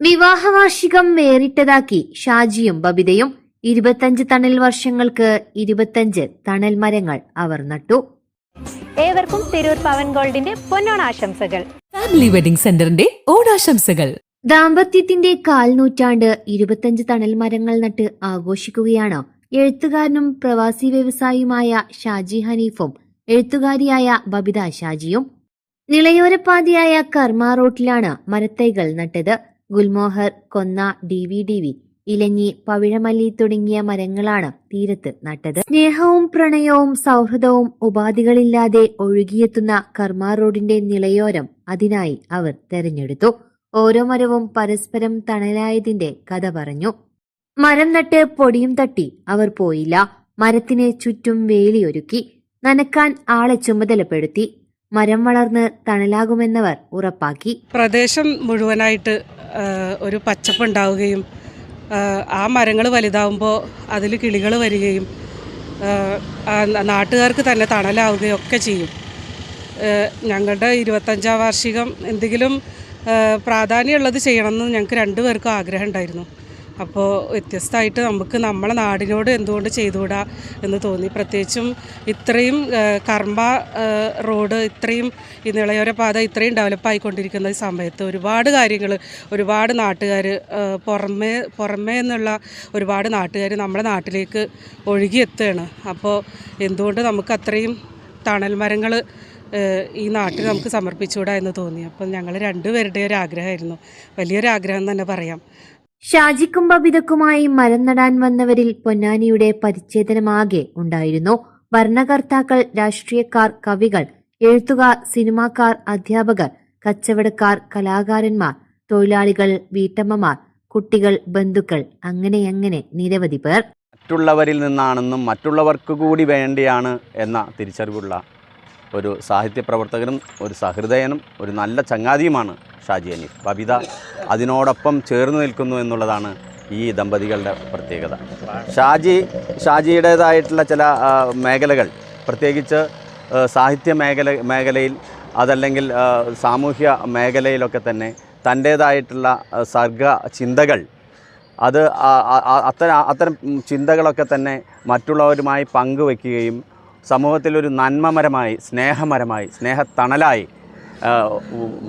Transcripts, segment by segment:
വിവാഹവാർഷികം വേറിട്ടതാക്കി ഷാജിയും ബബിതയും ഇരുപത്തഞ്ച് തണൽ വർഷങ്ങൾക്ക് ഇരുപത്തഞ്ച് തണൽ മരങ്ങൾ അവർ നട്ടു. ഏവർക്കും തിരൂർ പവൻ ഗോൾഡിന്റെ പൊന്നോണാശംസകൾ ഫാമിലി വെഡിംഗ് സെന്ററിന്റെ ഓണാശംസകൾ. ദാമ്പത്യത്തിന്റെ കാൽനൂറ്റാണ്ട് ഇരുപത്തഞ്ച് തണൽ മരങ്ങൾ നട്ട് ആഘോഷിക്കുകയാണ് എഴുത്തുകാരനും പ്രവാസി വ്യവസായിയുമായ ഷാജി ഹനീഫും എഴുത്തുകാരിയായ ബബിത ഷാജിയും. നിളയോരപ്പാതയായ കർമ്മ റോട്ടിലാണ് മരത്തൈകൾ നട്ടത്. ഗുൽമോഹർ കൊന്ന ഡി വി ഡി വി ഇലഞ്ഞി പവിഴമല്ലി തുടങ്ങിയ മരങ്ങളാണ് തീരത്ത് നട്ടത്. സ്നേഹവും പ്രണയവും സൗഹൃദവും ഉപാധികളില്ലാതെ ഒഴുകിയെത്തുന്ന കർമ്മ റോഡിന്റെ നിളയോരം അതിനായി അവർ തെരഞ്ഞെടുത്തു. ഓരോ മരവും പരസ്പരം തണലായതിന്റെ കഥ പറഞ്ഞു. മരം നട്ട് പൊടിയും തട്ടി അവർ പോയില്ല. മരത്തിന് ചുറ്റും വേലിയൊരുക്കി നനക്കാൻ ആളെ ചുമതലപ്പെടുത്തി. മരം വളർന്ന് തണലാകുമെന്നവർ ഉറപ്പാക്കി. പ്രദേശം മുഴുവനായിട്ട് ഒരു പച്ചപ്പ് ഉണ്ടാവുകയും ആ, മരങ്ങൾ വലുതാവുമ്പോൾ അതിൽ കിളികൾ വരികയും നാട്ടുകാർക്ക് തന്നെ തണലാവുകയും ഒക്കെ ചെയ്യും. ഞങ്ങളുടെ ഇരുപത്തഞ്ചാം വാർഷികം എന്തെങ്കിലും പ്രാധാന്യമുള്ളത് ചെയ്യണമെന്ന് ഞങ്ങൾക്ക് രണ്ടുപേർക്കും ആഗ്രഹം ഉണ്ടായിരുന്നു. അപ്പോൾ വ്യത്യസ്തമായിട്ട് നമുക്ക് നമ്മളെ നാടിനോട് എന്തുകൊണ്ട് ചെയ്തുകൂടാ എന്ന് തോന്നി. പ്രത്യേകിച്ചും ഇത്രയും കർമ്മ റോഡ് ഇത്രയും ഈ നിളയോര പാത ഇത്രയും ഡെവലപ്പ് ആയിക്കൊണ്ടിരിക്കുന്ന ഈ സമയത്ത് ഒരുപാട് കാര്യങ്ങൾ ഒരുപാട് നാട്ടുകാർ പുറമേ പുറമേ എന്നുള്ള ഒരുപാട് നാട്ടുകാർ നമ്മുടെ നാട്ടിലേക്ക് ഒഴുകിയെത്തുകയാണ്. അപ്പോൾ എന്തുകൊണ്ട് നമുക്ക് അത്രയും തണൽ മരങ്ങൾ ഈ നാട്ടിൽ നമുക്ക് സമർപ്പിച്ചുകൂടാ എന്ന് തോന്നി. അപ്പം ഞങ്ങൾ രണ്ടുപേരുടെ ഒരു ആഗ്രഹമായിരുന്നു വലിയൊരു ആഗ്രഹം തന്നെ പറയാം. ഷാജിക്കും ബബിതക്കുമായി മരം നടാൻ വന്നവരിൽ പൊന്നാനിയുടെ പരിച്ഛേദനമാകെ ഉണ്ടായിരുന്നു. ഭരണകർത്താക്കൾ രാഷ്ട്രീയക്കാർ കവികൾ എഴുത്തുകാർ സിനിമാക്കാർ അധ്യാപകർ കച്ചവടക്കാർ കലാകാരന്മാർ തൊഴിലാളികൾ വീട്ടമ്മമാർ കുട്ടികൾ ബന്ധുക്കൾ അങ്ങനെ അങ്ങനെ നിരവധി പേർ. മറ്റുള്ളവരിൽ നിന്നാണെന്നും മറ്റുള്ളവർക്ക് കൂടി വേണ്ടിയാണ് എന്ന തിരിച്ചറിവുള്ള ഒരു സാഹിത്യ പ്രവർത്തകനും ഒരു സഹൃദയനും ഒരു നല്ല ചങ്ങാതിയുമാണ് ഷാജി അനീഫ്. ബബിത അതിനോടൊപ്പം ചേർന്ന് നിൽക്കുന്നു എന്നുള്ളതാണ് ഈ ദമ്പതികളുടെ പ്രത്യേകത. ഷാജി ഷാജിയുടേതായിട്ടുള്ള ചില മേഖലകൾ. പ്രത്യേകിച്ച് സാഹിത്യ മേഖല മേഖലയിൽ അതല്ലെങ്കിൽ സാമൂഹ്യ മേഖലയിലൊക്കെ തന്നെ തന്റേതായിട്ടുള്ള സർഗ ചിന്തകൾ. അത് അത്തരം അത്തരം ചിന്തകളൊക്കെ തന്നെ മറ്റുള്ളവരുമായി പങ്കുവെക്കുകയും സമൂഹത്തിലൊരു നന്മമരമായി സ്നേഹമരമായി സ്നേഹത്തണലായി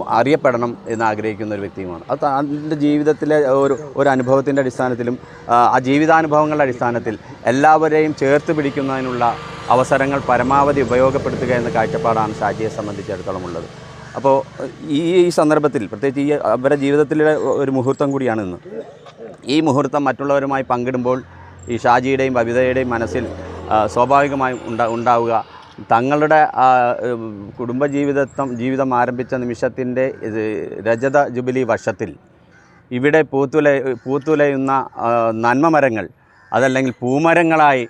അറിയപ്പെടണം എന്ന് ആഗ്രഹിക്കുന്ന ഒരു വ്യക്തിയുമാണ്. അത് എന്റെ ജീവിതത്തിലെ ഒരു ഒരു അനുഭവത്തിന്റെ അടിസ്ഥാനത്തിലും ആ, ജീവിതാനുഭവങ്ങളുടെ അടിസ്ഥാനത്തിൽ എല്ലാവരെയും ചേർത്ത് പിടിക്കുന്നതിനുള്ള അവസരങ്ങൾ പരമാവധി ഉപയോഗപ്പെടുത്തുക എന്ന കാഴ്ചപ്പാടാണ് ഷാജിയെ സംബന്ധിച്ചിടത്തോളം ഉള്ളത്. അപ്പോൾ ഈ ഈ സന്ദർഭത്തിൽ പ്രത്യേകിച്ച് ഈ അവരുടെ ജീവിതത്തിലെ ഒരു മുഹൂർത്തം കൂടിയാണ് ഇന്ന്. ഈ മുഹൂർത്തം മറ്റുള്ളവരുമായി പങ്കിടുമ്പോൾ ഈ ഷാജിയുടെയും ബബിതയുടെയും മനസ്സിൽ സ്വാഭാവികമായും ഉണ്ടാ ഉണ്ടാവുക തങ്ങളുടെ കുടുംബജീവിതത്വം ജീവിതം ആരംഭിച്ച നിമിഷത്തിന്റെ രജത ജുബിലി വർഷത്തിൽ ഇവിടെ പൂത്തുല പൂത്തുലയുന്ന നന്മ നന്മമരങ്ങൾ അതല്ലെങ്കിൽ പൂമരങ്ങളായി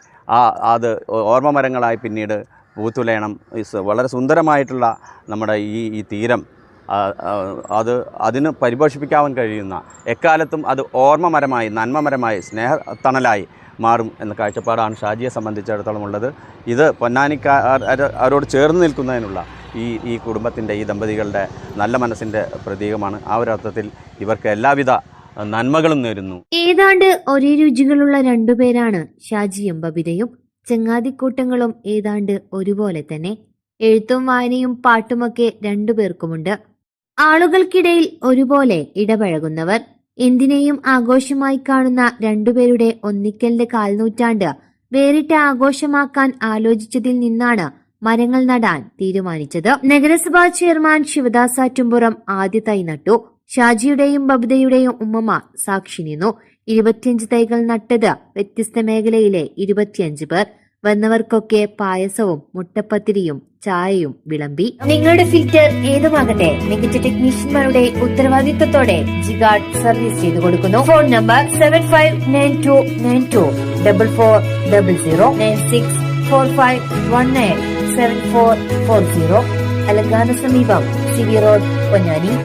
അത് ഓർമ്മ മരങ്ങളായി പിന്നീട് പൂത്തുലയണം. വളരെ സുന്ദരമായിട്ടുള്ള നമ്മുടെ ഈ ഈ തീരം. അത് അതിന് പരിപോഷിപ്പിക്കാൻ കഴിയുന്ന എക്കാലത്തും അത് ഓർമ്മമരമായി നന്മമരമായി സ്നേഹ തണലായി സ്നേഹത്തണലായി മാറും എന്ന കാഴ്ചപ്പാടാണ് ഷാജിയെ സംബന്ധിച്ചിടത്തോളം ഉള്ളത്. ഇത് പൊന്നാനിക്കാരോട് ചേർന്ന് നിൽക്കുന്നതിനുള്ള ഈ ഈ കുടുംബത്തിന്റെ ഈ ദമ്പതികളുടെ നല്ല മനസ്സിന്റെ പ്രതീകമാണ്. ആ ഒരു അർത്ഥത്തിൽ ഇവർക്ക് എല്ലാവിധ നന്മകളും നേരുന്നു. ഏതാണ്ട് ഒരേ രുചികളുള്ള രണ്ടുപേരാണ് ഷാജിയും ബബിതയും ചങ്ങാതിക്കൂട്ടങ്ങളും. ഏതാണ്ട് ഒരുപോലെ തന്നെ എഴുത്തും വായനയും പാട്ടുമൊക്കെ രണ്ടുപേർക്കുമുണ്ട് ആളുകൾക്കിടയിൽ ഒരുപോലെ ഇടപഴകുന്നവർ എന്തിനേയും ആഘോഷമായി കാണുന്ന രണ്ടുപേരുടെ ഒന്നിക്കലിന്റെ കാൽനൂറ്റാണ്ട് വേറിട്ട ആഘോഷമാക്കാൻ ആലോചിച്ചതിൽ നിന്നാണ് മരങ്ങൾ നടാൻ തീരുമാനിച്ചത്. നഗരസഭാ ചെയർമാൻ ശിവദാസ് ആറ്റുംപുറം ആദ്യ തൈ നട്ടു. ഷാജിയുടെയും ബബിതയുടെയും ഉമ്മമ്മ സാക്ഷി നിന്നു. ഇരുപത്തിയഞ്ച് തൈകൾ നട്ടത് വ്യത്യസ്ത മേഖലയിലെ ഇരുപത്തിയഞ്ച് പേർ. വന്നവർക്കൊക്കെ പായസവും മുട്ടപ്പത്തിരിയും ചായയും വിളമ്പി. നിങ്ങളുടെ ഫിൽറ്റർ ഏതുമാകട്ടെ മികച്ച ടെക്നീഷ്യന്മാരുടെ ഉത്തരവാദിത്തത്തോടെ ജിഗാർഡ് സർവീസ് ചെയ്തു കൊടുക്കുന്നു. Phone number seven five nine two nine two double four double zero nine six four five one nine seven four four zero അലങ്കാന സമീപം സിവി റോഡ് പൊന്നാനി.